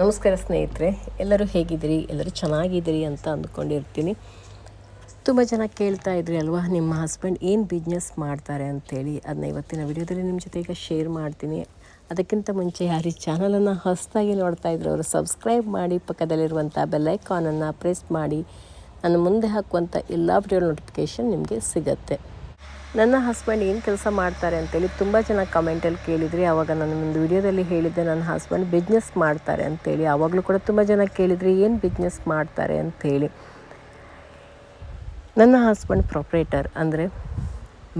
ನಮಸ್ಕಾರ ಸ್ನೇಹಿತರೆ, ಎಲ್ಲರೂ ಹೇಗಿದ್ದೀರಿ? ಎಲ್ಲರೂ ಚೆನ್ನಾಗಿದ್ದೀರಿ ಅಂತ ಅಂದ್ಕೊಂಡಿರ್ತೀನಿ. ತುಂಬ ಜನ ಕೇಳ್ತಾ ಇದ್ರಿ ಅಲ್ವಾ, ನಿಮ್ಮ ಹಸ್ಬೆಂಡ್ ಏನು ಬಿಸ್ನೆಸ್ ಮಾಡ್ತಾರೆ ಅಂತೇಳಿ. ಅದನ್ನ ಇವತ್ತಿನ ವಿಡಿಯೋದಲ್ಲಿ ನಿಮ್ಮ ಜೊತೆ ಈಗ ಶೇರ್ ಮಾಡ್ತೀನಿ. ಅದಕ್ಕಿಂತ ಮುಂಚೆ ಯಾರು ಈ ಚಾನಲನ್ನು ಹೊಸದಾಗಿ ನೋಡ್ತಾ ಇದ್ರು ಅವರು ಸಬ್ಸ್ಕ್ರೈಬ್ ಮಾಡಿ ಪಕ್ಕದಲ್ಲಿರುವಂಥ ಬೆಲ್ಲೈಕಾನನ್ನು ಪ್ರೆಸ್ ಮಾಡಿ. ನಾನು ಮುಂದೆ ಹಾಕುವಂಥ ಎಲ್ಲ ವಿಡಿಯೋ ನೋಟಿಫಿಕೇಷನ್ ನಿಮಗೆ ಸಿಗತ್ತೆ. ನನ್ನ ಹಸ್ಬೆಂಡ್ ಏನು ಕೆಲಸ ಮಾಡ್ತಾರೆ ಅಂತೇಳಿ ತುಂಬ ಜನ ಕಮೆಂಟಲ್ಲಿ ಕೇಳಿದ್ರಿ ಆವಾಗ ನಾನು ಒಂದು ವಿಡಿಯೋದಲ್ಲಿ ಹೇಳಿದ್ದೆ, ನನ್ನ ಹಸ್ಬೆಂಡ್ ಬಿಸ್ನೆಸ್ ಮಾಡ್ತಾರೆ ಅಂತೇಳಿ. ಆವಾಗಲೂ ಕೂಡ ತುಂಬ ಜನ ಕೇಳಿದ್ರಿ, ಏನು ಬಿಸ್ನೆಸ್ ಮಾಡ್ತಾರೆ ಅಂತೇಳಿ. ನನ್ನ ಹಸ್ಬೆಂಡ್ ಪ್ರೊಪ್ರೇಟರ್ ಅಂದರೆ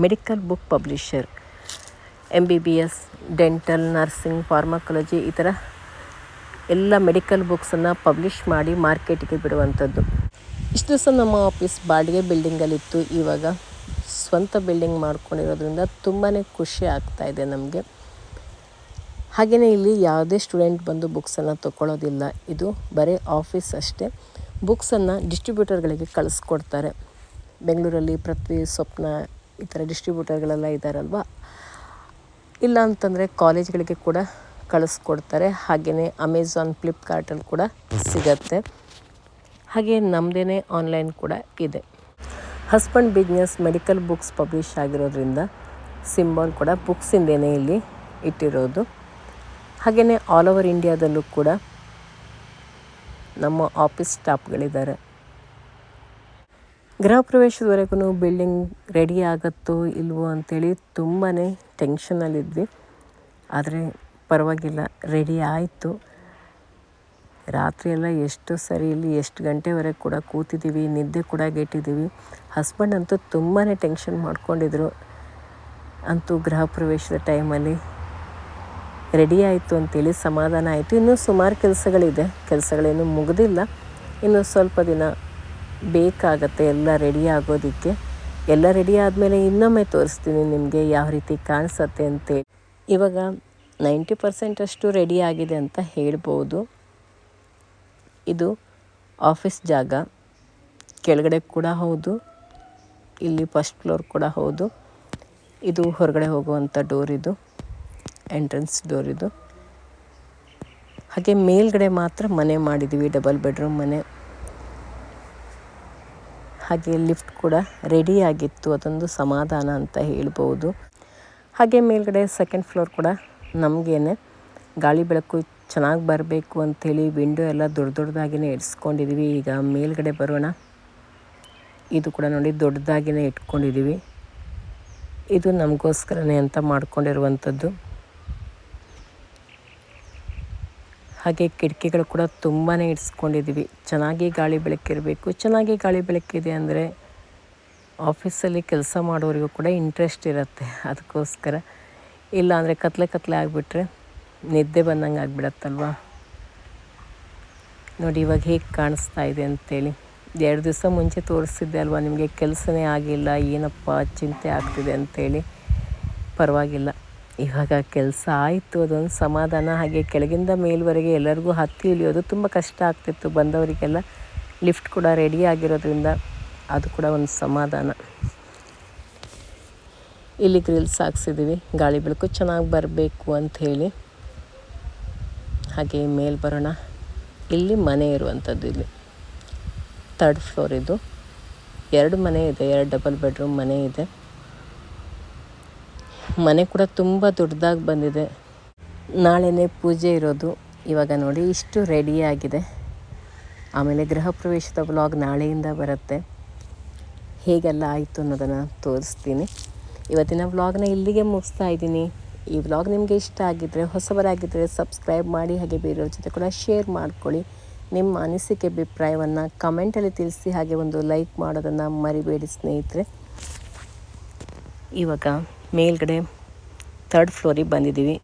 medical book publisher M B B S dental nursing pharmacology ಈ ಥರ ಎಲ್ಲ ಮೆಡಿಕಲ್ ಬುಕ್ಸನ್ನು ಪಬ್ಲಿಷ್ ಮಾಡಿ ಮಾರ್ಕೆಟಿಗೆ ಬಿಡುವಂಥದ್ದು ಇಷ್ಟು ದಿವಸ ನಮ್ಮ ಆಫೀಸ್ ಬಾಡಿಗೆ ಬಿಲ್ಡಿಂಗಲ್ಲಿತ್ತು ಇವಾಗ ಸ್ವಂತ ಬಿಲ್ಡಿಂಗ್ ಮಾಡ್ಕೊಂಡಿರೋದ್ರಿಂದ ತುಂಬಾ ಖುಷಿ ಆಗ್ತಾ ಇದೆ ನಮಗೆ. ಹಾಗೆಯೇ ಇಲ್ಲಿ ಯಾವುದೇ ಸ್ಟೂಡೆಂಟ್ ಬಂದು ಬುಕ್ಸನ್ನು ತೊಗೊಳ್ಳೋದಿಲ್ಲ ಇದು ಬರೀ ಆಫೀಸ್ ಅಷ್ಟೇ. ಬುಕ್ಸನ್ನು ಡಿಸ್ಟ್ರಿಬ್ಯೂಟರ್ಗಳಿಗೆ ಕಳಿಸ್ಕೊಡ್ತಾರೆ. ಬೆಂಗಳೂರಲ್ಲಿ ಪೃಥ್ವಿ, ಸ್ವಪ್ನ ಈ ಥರ ಡಿಸ್ಟ್ರಿಬ್ಯೂಟರ್ಗಳೆಲ್ಲ ಇದ್ದಾರಲ್ವ ಇಲ್ಲ ಅಂತಂದರೆ ಕಾಲೇಜ್ಗಳಿಗೆ ಕೂಡ ಕಳಿಸ್ಕೊಡ್ತಾರೆ. ಹಾಗೆಯೇ ಅಮೆಝಾನ್ ಫ್ಲಿಪ್ಕಾರ್ಟಲ್ಲಿ ಕೂಡ ಸಿಗತ್ತೆ. ಹಾಗೆ ನಮ್ಮದೇ ಆನ್ಲೈನ್ ಕೂಡ ಇದೆ. Husband business medical books publish ಆಗಿರೋದ್ರಿಂದ ಸಿಂಬಲ್ ಕೂಡ ಬುಕ್ಸಿಂದೇನೆ ಇಲ್ಲಿ ಇಟ್ಟಿರೋದು. ಹಾಗೆಯೇ ಆಲ್ ಓವರ್ ಇಂಡಿಯಾದಲ್ಲೂ ಕೂಡ ನಮ್ಮ ಆಫೀಸ್ ಸ್ಟಾಫ್ಗಳಿದ್ದಾರೆ ಗೃಹ ಪ್ರವೇಶದವರೆಗೂ ಬಿಲ್ಡಿಂಗ್ ರೆಡಿ ಆಗುತ್ತೋ ಇಲ್ವೋ ಅಂಥೇಳಿ ತುಂಬಾ ಟೆನ್ಷನಲ್ಲಿದ್ವಿ ಆದರೆ ಪರವಾಗಿಲ್ಲ ರೆಡಿ ಆಯಿತು. ರಾತ್ರಿ ಎಲ್ಲ ಎಷ್ಟು ಸರಿ ಇಲ್ಲಿ ಎಷ್ಟು ಗಂಟೆವರೆಗೆ ಕೂಡ ಕೂತಿದ್ದೀವಿ, ನಿದ್ದೆ ಕೂಡ ಗೆಟ್ಟಿದ್ದೀವಿ. ಹಸ್ಬೆಂಡ್ ಅಂತೂ ತುಂಬಾ ಟೆನ್ಷನ್ ಮಾಡ್ಕೊಂಡಿದ್ರು. ಅಂತೂ ಗೃಹ ಪ್ರವೇಶದ ಟೈಮಲ್ಲಿ ರೆಡಿ ಆಯಿತು ಅಂತೇಳಿ ಸಮಾಧಾನ ಆಯಿತು. ಇನ್ನೂ ಸುಮಾರು ಕೆಲಸಗಳಿದೆ. ಕೆಲಸಗಳೇನು ಮುಗಿದಿಲ್ಲ. ಇನ್ನು ಸ್ವಲ್ಪ ದಿನ ಬೇಕಾಗತ್ತೆ ಎಲ್ಲ ರೆಡಿ ಆಗೋದಕ್ಕೆ. ಎಲ್ಲ ರೆಡಿ ಆದಮೇಲೆ ಇನ್ನೊಮ್ಮೆ ತೋರಿಸ್ತೀನಿ ನಿಮಗೆ ಯಾವ ರೀತಿ ಕಾಣಿಸತ್ತೆ ಅಂತೇಳಿ. ಇವಾಗ ನೈಂಟಿ ಪರ್ಸೆಂಟಷ್ಟು ರೆಡಿ ಆಗಿದೆ ಅಂತ ಹೇಳ್ಬೋದು. ಇದು ಆಫೀಸ್ ಜಾಗ. ಕೆಳಗಡೆ ಕೂಡ ಹೌದು, ಇಲ್ಲಿ ಫಸ್ಟ್ ಫ್ಲೋರ್ ಕೂಡ ಹೌದು. ಇದು ಹೊರಗಡೆ ಹೋಗುವಂಥ ಡೋರ್ ಇದು, ಎಂಟ್ರೆನ್ಸ್ ಡೋರ್ ಇದು. ಹಾಗೆ ಮೇಲ್ಗಡೆ ಮಾತ್ರ ಮನೆ ಮಾಡಿದ್ದೀವಿ ಡಬಲ್ ಬೆಡ್ರೂಮ್ ಮನೆ. ಹಾಗೆ ಲಿಫ್ಟ್ ಕೂಡ ರೆಡಿ ಆಗಿತ್ತು, ಅದೊಂದು ಸಮಾಧಾನ ಅಂತ ಹೇಳ್ಬೋದು ಹಾಗೆ ಮೇಲ್ಗಡೆ ಸೆಕೆಂಡ್ ಫ್ಲೋರ್ ಕೂಡ ನಮಗೇನೆ. ಗಾಳಿ ಬೆಳಕು ಚೆನ್ನಾಗಿ ಬರಬೇಕು ಅಂಥೇಳಿ ವಿಂಡೋ ಎಲ್ಲ ದೊಡ್ಡ ದೊಡ್ಡದಾಗಿಯೇ ಇಡ್ಸ್ಕೊಂಡಿದ್ದೀವಿ ಈಗ ಮೇಲ್ಗಡೆ ಬರೋಣ. ಇದು ಕೂಡ ನೋಡಿ ದೊಡ್ಡದಾಗಿಯೇ ಇಟ್ಕೊಂಡಿದ್ದೀವಿ ಇದು ನಮಗೋಸ್ಕರನೇ ಅಂತ ಮಾಡ್ಕೊಂಡಿರುವಂಥದ್ದು. ಹಾಗೆ ಕಿಟಕಿಗಳು ಕೂಡ ತುಂಬಾ ಇಡ್ಸ್ಕೊಂಡಿದ್ದೀವಿ ಚೆನ್ನಾಗಿ ಗಾಳಿ ಬೆಳಕಿರಬೇಕು. ಚೆನ್ನಾಗಿ ಗಾಳಿ ಬೆಳಕಿದೆ ಅಂದರೆ ಆಫೀಸಲ್ಲಿ ಕೆಲಸ ಮಾಡೋರಿಗೂ ಕೂಡ ಇಂಟ್ರೆಸ್ಟ್ ಇರುತ್ತೆ. ಅದಕ್ಕೋಸ್ಕರ. ಇಲ್ಲ ಅಂದರೆ ಕತ್ಲೆ ಕತ್ಲೆ ಆಗಿಬಿಟ್ರೆ ನಿದ್ದೆ ಬಂದಂಗೆ ಆಗಿಬಿಡತ್ತಲ್ವ? ನೋಡಿ, ಇವಾಗ ಹೇಗೆ ಕಾಣಿಸ್ತಾ ಇದೆ ಅಂತೇಳಿ. ಎರಡು ದಿವಸ ಮುಂಚೆ ತೋರಿಸಿದ್ದೆ ಅಲ್ವಾ, ನಿಮಗೆ ಕೆಲಸನೇ ಆಗಿಲ್ಲ, ಏನಪ್ಪ ಚಿಂತೆ ಆಗ್ತಿದೆ ಅಂತೇಳಿ. ಪರವಾಗಿಲ್ಲ. ಇವಾಗ ಕೆಲಸ ಆಯಿತು, ಅದೊಂದು ಸಮಾಧಾನ. ಹಾಗೆ ಕೆಳಗಿಂದ ಮೇಲ್ವರೆಗೆ ಎಲ್ಲರಿಗೂ ಹತ್ತಿ ಇಳಿಯೋದು ತುಂಬ ಕಷ್ಟ ಆಗ್ತಿತ್ತು. ಬಂದವರಿಗೆಲ್ಲ ಲಿಫ್ಟ್ ಕೂಡ ರೆಡಿ ಆಗಿರೋದ್ರಿಂದ ಅದು ಕೂಡ ಒಂದು ಸಮಾಧಾನ. ಇಲ್ಲಿ ಗ್ರಿಲ್ಸ್ ಹಾಕ್ಸಿದ್ದೀವಿ ಗಾಳಿ ಬೆಳಕು ಚೆನ್ನಾಗಿ ಬರಬೇಕು ಅಂಥೇಳಿ. ಹಾಗೆ ಮೇಲೆ ಬರೋಣ. ಇಲ್ಲಿ ಮನೆ ಇರುವಂಥದ್ದು ಇಲ್ಲಿ. ಥರ್ಡ್ ಫ್ಲೋರ್ ಇದು. ಎರಡು ಮನೆ ಇದೆ, ಎರಡು ಡಬಲ್ ಬೆಡ್ರೂಮ್ ಮನೆ ಇದೆ. ಮನೆ ಕೂಡ ತುಂಬ ದೊಡ್ಡದಾಗಿ ಬಂದಿದೆ. ನಾಳೆನೇ ಪೂಜೆ ಇರೋದು. ಇವಾಗ ನೋಡಿ ಇಷ್ಟು ರೆಡಿಯಾಗಿದೆ ಆಮೇಲೆ ಗೃಹ ಪ್ರವೇಶದ ವ್ಲಾಗ್ ನಾಳೆಯಿಂದ ಬರುತ್ತೆ. ಹೇಗೆಲ್ಲ ಆಯಿತು ಅನ್ನೋದನ್ನು ತೋರಿಸ್ತೀನಿ. ಇವತ್ತಿನ ವ್ಲಾಗ್ನ ಇಲ್ಲಿಗೆ ಮುಗಿಸ್ತಾ ಇದ್ದೀನಿ. ಈ ವ್ಲಾಗ್ ನಿಮಗೆ ಇಷ್ಟ ಆಗಿದ್ದರೆ ಹೊಸಬರಾಗಿದ್ದರೆ ಸಬ್ಸ್ಕ್ರೈಬ್ ಮಾಡಿ, ಹಾಗೆ ಬೇರೆಯವ್ರ ಜೊತೆ ಕೂಡ ಶೇರ್ ಮಾಡ್ಕೊಳ್ಳಿ. ನಿಮ್ಮ ಅನಿಸಿಕೆ, ಅಭಿಪ್ರಾಯವನ್ನು ಕಮೆಂಟಲ್ಲಿ ತಿಳಿಸಿ, ಹಾಗೆ ಒಂದು ಲೈಕ್ ಮಾಡೋದನ್ನು ಮರಿಬೇಡಿ ಸ್ನೇಹಿತರೆ. ಇವಾಗ ಮೇಲ್ಗಡೆ ತರ್ಡ್ ಫ್ಲೋರಿಗೆ ಬಂದಿದ್ದೀವಿ.